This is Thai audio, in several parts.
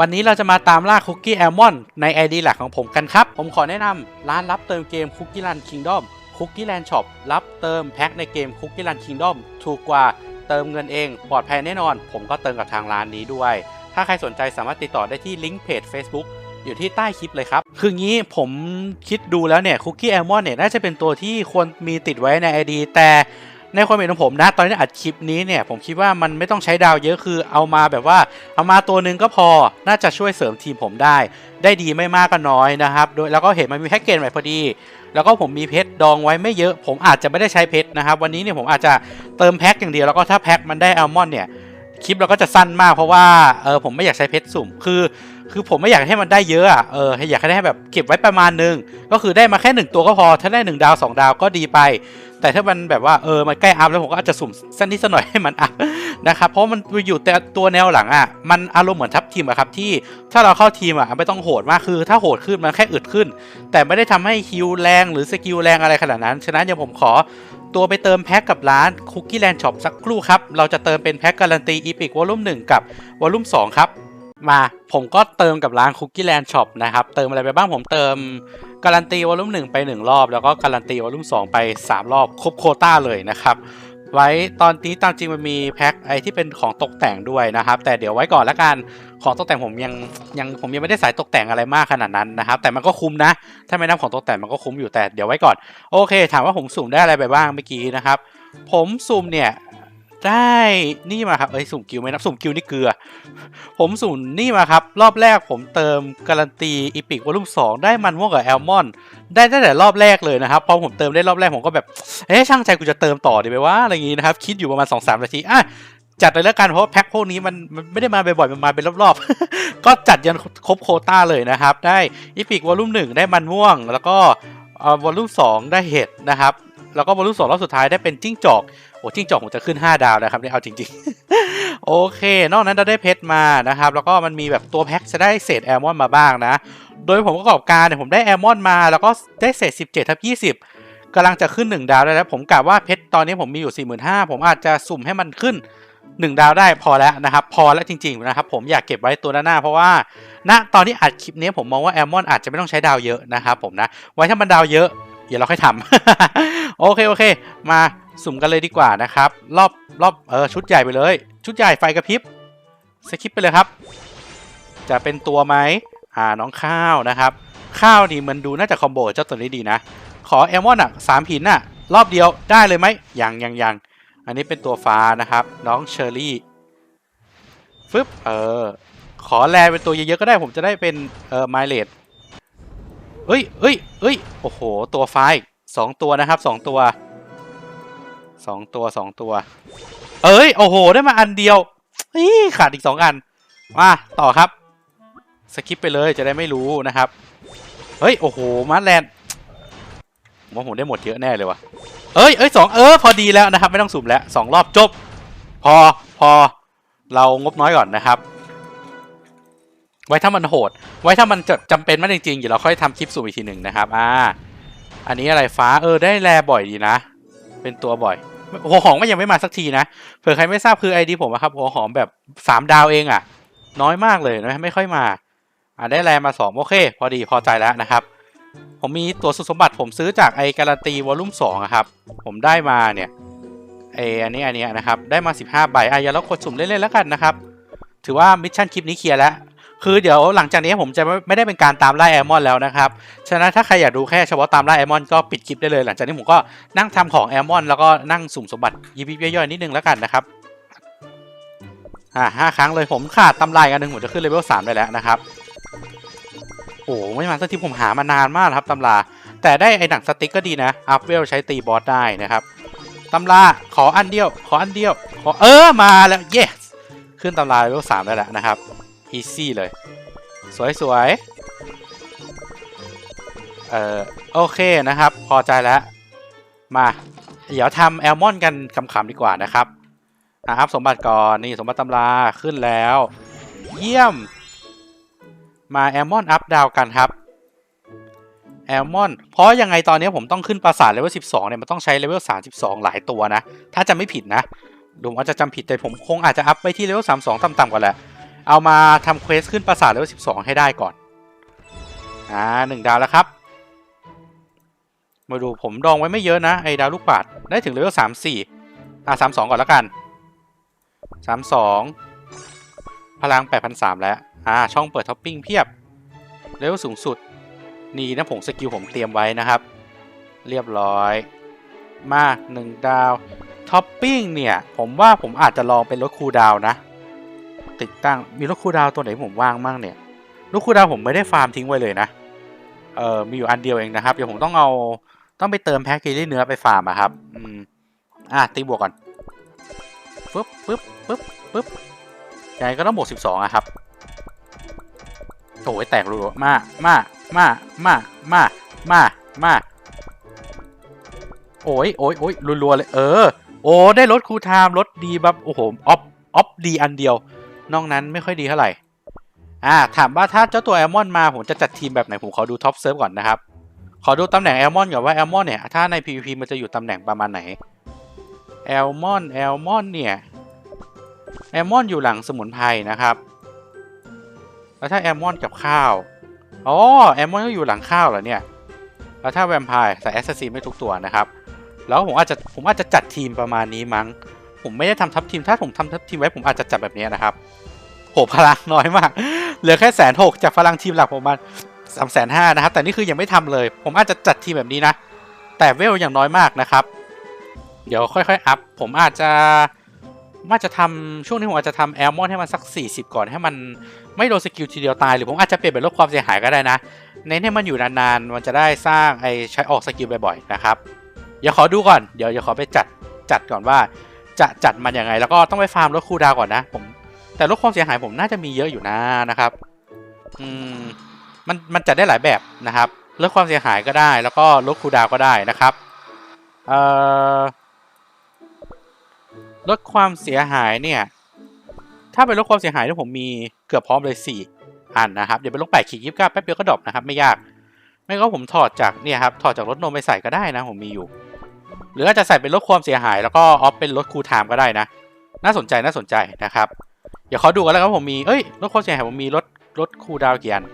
วันนี้เราจะมาตามล่าคุกกี้แอลมอนใน ID หลักของผมกันครับ ผมขอแนะนำร้านรับเติมเกมคุกกี้รันคิงดอมคุกกี้แลนด์ช็อปรับเติมแพ็คในเกมคุกกี้รันคิงดอมถูกกว่าเติมเงินเองปลอดภัยแน่นอน ผมก็เติมกับทางร้านนี้ด้วย ถ้าใครสนใจสามารถติดต่อได้ที่ลิงก์เพจ Facebook อยู่ที่ใต้คลิปเลยครับ คืองี้ผมคิดดูแล้วเนี่ยคุกกี้แอลมอนเนี่ยน่าจะเป็นตัวที่ควรมีติดไว้ใน ID แต่ ในความเห็นของผมนะตอนนี้อัดคลิปนี้เนี่ยผมคิดว่ามันไม่ต้องใช้ดาวเยอะคือเอามาแบบว่าเอามาตัวหนึ่งก็พอน่าจะช่วยเสริมทีมผมได้ ได้ดีไม่มากก็น้อยนะครับโดยแล้วก็เห็นมันมีแพ็กเกจใหม่พอดี แล้วก็ผมมีเพชรดองไว้ไม่เยอะ ผมอาจจะไม่ได้ใช้เพชรนะครับ วันนี้เนี่ยผมอาจจะเติมแพ็กอย่างเดียวแล้วก็ถ้าแพ็กมันได้อัลมอนด์เนี่ย คลิปเราก็จะสั้นมากเพราะว่าเออผมไม่อยากใช้เพชรสุ่มคือ คือผมไม่อยากให้มันได้เยอะอะเอออยากให้ได้แบบเก็บไว้ประมาณนึง ก็คือได้มาแค่หนึ่งตัวก็พอ ถ้าได้หนึ่งดาวสองดาวก็ดีไป แต่ถ้ามันแบบว่าเออมันใกล้อัพแล้วผมก็อาจจะสุ่มสั้นนิดสักหน่อยให้มันอัพนะครับเพราะมันอยู่แต่ตัวแนวหลังอะมันอารมณ์เหมือนทัพทีมอะครับที่ถ้าเราเข้าทีมอะไม่ต้องโหดมากคือ ถ้าโหดขึ้นมันแค่อึดขึ้น แต่ไม่ได้ทำให้ฮิวแรงหรือสกิลแรงอะไรขนาดนั้นฉะนั้นเดี๋ยวผมขอ ตัวไปเติมแพ็คกับร้านคุกกี้แลนด์ช็อปสักครู่ครับ เราจะเติมเป็นแพ็คการันตี Epic Volume 1กับวอลุ่มสองครับ มาผมก็เติมกับร้านคุกกี้แลนด์ช็อปนะครับ เติมอะไรไปบ้างผมเติมการันตีวอลุ่ม1ไป 1 รอบ แล้วก็การันตีวอลุ่ม2ไป 3 รอบครบโคต้าเลยนะครับ ไว้ตอนนี้ตามจริงมันมีแพ็คไอที่เป็นของตกแต่งด้วยนะครับ แต่เดี๋ยวไว้ก่อนละกันของตกแต่งผมยังยังผมยังไม่ได้สายตกแต่งอะไรมากขนาดนั้นนะครับ แต่มันก็คุ้มนะ ถ้าไม่นับของตกแต่งมันก็คุ้มอยู่แต่เดี๋ยวไว้ก่อน โอเค ถามว่าผมสุ่มได้อะไรไปบ้างเมื่อกี้นะครับ ผมสุ่มเนี่ย ได้นี่มาครับเอ้ยสุ่มกิวไม่นับสุ่มกิวนี่เกลือ ผมสุ่มนี่มาครับ รอบแรกผมเติมการันตีอีพิกวอลุ่ม2ได้มันม่วงกับแอลมอนได้ตั้งแต่รอบแรกเลยนะครับพอผมเติมได้รอบแรกผมก็แบบเอ๊ะช่างใจกูจะเติมต่อดีไหมว่าอะไรอย่างงี้นะครับคิดอยู่ประมาณ2-3นาทีอะจัดเลยแล้วกันเพราะว่าแพ็คพวกนี้มันมันไม่ได้มาบ่อยๆมันมาเป็นรอบๆ ก็จัดยันครบโคต้าเลยนะครับ ได้อีพิกวอลุ่ม1ได้มันม่วง แล้วก็วอลุ่ม2ได้เห็ดนะครับแล้วก็วอลุ่ม2รอบสุดท้ายได้เป็นจิ้งจอกโอ้จิ้งจอกผมจะขึ้น 5 ดาวนะครับนี่เอาจริงๆ โอเค นอกนั้นเราได้เพชรมานะครับ แล้วก็มันมีแบบตัวแพ็คจะได้เศษแอลมอนมาบ้างนะ โดยผมประกอบการเนี่ยผมได้แอลมอนมาแล้วก็ได้เศษ 17ทับ20กำลังจะขึ้น 1 ดาวได้แล้ว ผมกะว่าเพชรตอนนี้ผมมีอยู่ 45,000ผมอาจจะสุ่มให้มันขึ้น1ดาวได้พอแล้วนะครับ พอแล้วจริงๆนะครับผมอยากเก็บไว้ตัวหน้าเพราะว่าณตอนที่อัดคลิปนี้ผมมองว่าแอลมอนอาจจะไม่ต้องใช้ดาวเยอะนะครับผมนะ ไว้ถ้ามันดาวเยอะเดี๋ยวเราค่อยทำโอเคโอเค มา สุ่มกันเลยดีกว่านะครับ รอบรอบเออชุดใหญ่ไปเลย ชุดใหญ่ไฟกระพริบสคิปไปเลยครับ จะเป็นตัวไหมอ่าน้องข้าวนะครับ ข้าวนี่มันดูน่าจะคอมโบเจ้าตัวนี้ดีนะ ขอแอลมอนอะสามหินอะ รอบเดียวได้เลยไหมยังยังยังอันนี้เป็นตัวฟ้านะครับ น้องเชอรี่ฟึบเออขอแลเป็นตัวเยอะๆก็ได้ผมจะได้เป็นเออไมเลดเอ้ยเอ้ยเอ้ยโอ้โห ตัวฟ้าอีกสองตัวนะครับสองตัว สองตัวสองตัว เอ้ย โอ้โห ได้มาอันเดียวเฮ้ยขาดอีกสองอัน มาต่อครับสคิปไปเลยจะได้ไม่รู้นะครับ เฮ้ย โอ้โห มาร์แลนด์ผมว่าผมได้หมดเยอะแน่เลยวะเอ้ยเอ้ยสองเออ พอดีแล้วนะครับ ไม่ต้องสุ่มแล้วสองรอบจบ พอพอเรางบน้อยก่อนนะครับ ไว้ถ้ามันโหด ไว้ถ้ามันจะจำเป็นมากจริงๆเดี๋ยวเราค่อยทำคลิปสุ่มอีกทีหนึ่งนะครับ อ่า อันนี้อะไรฟ้าเออได้แลบ่อยดีนะ เป็นตัวบ่อยหัวหอมก็ยังไม่มาสักทีนะเผื่อใครไม่ทราบคือไอดีผมอะครับหัวหอมแบบสามดาวเองอะน้อยมากเลยนะไม่ค่อยมาอ่าได้แรงมาสองโอเค พอดีพอใจแล้วนะครับ ผมมีตัวสุสมบัติผมซื้อจากไอการันตีวอลลุ่มสองครับ ผมได้มาเนี่ยไออันนี้อันนี้นะครับ ได้มา 15ใบอะอย่าเรากดสุ่มเล่นๆแล้วกันนะครับ ถือว่ามิชชั่นคลิปนี้เคลียร์แล้ว คือเดี๋ยวหลังจากนี้ผมจะไม่ได้เป็นการตามไล่แอมอนแล้วนะครับ ฉะนั้นถ้าใครอยากดูแค่เฉพาะตามไล่แอมอนก็ปิดคลิปได้เลย หลังจากนี้ผมก็นั่งทำของแอมอนแล้วก็นั่งสุ่มสมบัติยิบย่อยๆนิดนึงแล้วกันนะครับ อ่าห้าครั้งเลยผมขาดตำลายกันหนึ่งผมจะขึ้นเลเวลสามได้แล้วนะครับโอ้ไม่มาสักทีผมหามานานมากนะครับตำรา แต่ได้ไอ้หนังสติ๊กก็ดีนะ อัพเวลใช้ตีบอสได้นะครับตำราขออันเดียว ขออันเดียว ขอเออมาแล้ว yes ขึ้นตำราเลเวลสามได้แล้วนะครับ easy เลย สวยๆเอ่อโอเคนะครับ พอใจแล้ว มา เดี๋ยวทำแอลมอนกันขำๆดีกว่านะครับอะอัพสมบัติก่อนนี่สมบัติตำราขึ้นแล้ว เยี่ยม มาแอลมอนอัพดาวกันครับแอลมอนเพราะยังไงตอนนี้ผมต้องขึ้นปราสาทเลเวล 12 เนี่ย มันต้องใช้เลเวล 32 หลายตัวนะ ถ้าจะไม่ผิดนะดูว่าจะจำผิดแต่ผมคงอาจจะอัพไปที่เลเวล 32 ต่ำๆก่อนแหละ เอามาทำเควสขึ้นปราสาทเลเวล12 ให้ได้ก่อน อ่าหนึ่งดาวแล้วครับ มาดูผมดองไว้ไม่เยอะนะ ไอ้ดาวลูกปัดได้ถึงเลเวล34 อ่า32 ก่อนแล้วกัน 32 พลัง 8,300 แล้ว อ่า ช่องเปิดท็อปปิ้งเพียบ เลเวลสูงสุด นี่นะผมสกิลผมเตรียมไว้นะครับ เรียบร้อย มาหนึ่งดาวท็อปปิ้งเนี่ย ผมว่าผมอาจจะลองเป็นรถคูลดาวนะ ติดตั้งมีรถคูดาวตัวไหนผมว่างมั่งเนี่ยรถคูดาวผมไม่ได้ฟาร์มทิ้งไว้เลยนะเออมีอยู่อันเดียวเองนะครับเดี๋ยวผมต้องเอาต้องไปเติมแพ็กเกจเนื้อไปฟาร์มอะครับอืมอะตีบวกก่อนปึ๊บปึ๊บปึ๊บปึ๊บยังไงก็ต้องบวกสิบสองอะครับโอ้ยแตกรัวมามามามามามามาโอ้ยโอ้ยโอ้ยรัวๆเลย เออ โอ้ ได้รถคูลไทม์รถดีแบัฟโอ้โหออฟออฟดีอันเดียว นอกนั้นไม่ค่อยดีเท่าไหร่ อ่า ถามว่าถ้าเจ้าตัวแอลมอนมา ผมจะจัดทีมแบบไหน ผมขอดูท็อปเซิร์ฟก่อนนะครับ ขอดูตำแหน่งแอลมอนก่อนว่าแอลมอนเนี่ย ถ้าใน PVP มันจะอยู่ตำแหน่งประมาณไหน แอลมอน แอลมอนเนี่ย แอลมอนอยู่หลังสมุนไพรนะครับ แล้วถ้าแอลมอนกับข้าว อ๋อ แอลมอนก็อยู่หลังข้าวเหรอเนี่ย แล้วถ้าแวมไพร์ใส่แอสซัสซินไม่ทุกตัวนะครับ แล้วผมอาจจะ ผมอาจจะจัดทีมประมาณนี้มั้ง ผมไม่ได้ทำทัพทีม ถ้าผมทำทัพทีมไว้ผมอาจจะจัดแบบนี้นะครับโหพลังน้อยมาก เหลือแค่แสนหกจากพลังทีมหลักผมมาสามแสนห้านะครับ แต่นี่คือยังไม่ทำเลย ผมอาจจะจัดทีมแบบนี้นะ แต่เวลอย่างน้อยมากนะครับ เดี๋ยวค่อยๆอัพ ผมอาจจะว่าจะทำช่วงนี้ผมอาจจะทำแอลมอนให้มันสัก 40 ก่อนให้มันไม่โดนสกิลทีเดียวตาย หรือผมอาจจะเปลี่ยนเป็นลดความเสียหายก็ได้นะเน้นให้มันอยู่นานๆ มันจะได้สร้างไอใช้ออกสกิลบ่อยๆนะครับ เดี๋ยวขอดูก่อน เดี๋ยวเดี๋ยวขอไปจัดจัดก่อนว่า จะจัดมันยังไง แล้วก็ต้องไปฟาร์มลดคูดาวก่อนนะผม แต่ลดความเสียหายผมน่าจะมีเยอะอยู่นะนะครับ อืมมันมันจัดได้หลายแบบนะครับลดความเสียหายก็ได้แล้วก็ลดคูดาวก็ได้นะครับเอ่อลดความเสียหายเนี่ย ถ้าเป็นลดความเสียหายที่ผมมีเกือบพร้อมเลยสี่อันนะครับเดี๋ยวไปลดแปดขีดยี่สิบเก้าแป๊บเดียวก็ดรอปนะครับไม่ยาก ไม่ก็ผมถอดจากเนี่ยครับถอดจากรถนมไปใส่ก็ได้นะผมมีอยู่ หรืออาจจะใส่เป็นลดความเสียหาย แล้วก็ออฟเป็นลดคูลไทม์ก็ได้นะ น่าสนใจน่าสนใจนะครับเดี๋ยวขอดูกันแล้วครับผมมีเอ้ยลดความเสียหายผมมีลดลดคูลดาวกี่อัน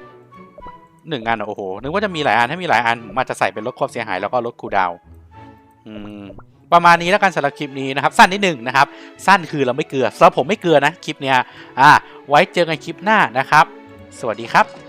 หนึ่งอันโอ้โหนึกว่าจะมีหลายอันถ้ามีหลายอันผมอาจจะใส่เป็นลดความเสียหายแล้วก็ลดคูลดาวอืมประมาณนี้แล้วกันสำหรับคลิปนี้นะครับสั้นนิดหนึ่งนะครับ สั้นคือเราไม่เกลือสำหรับผมไม่เกลือนะคลิปเนี้ยอ่าไว้เจอกันคลิปหน้านะครับ สวัสดีครับ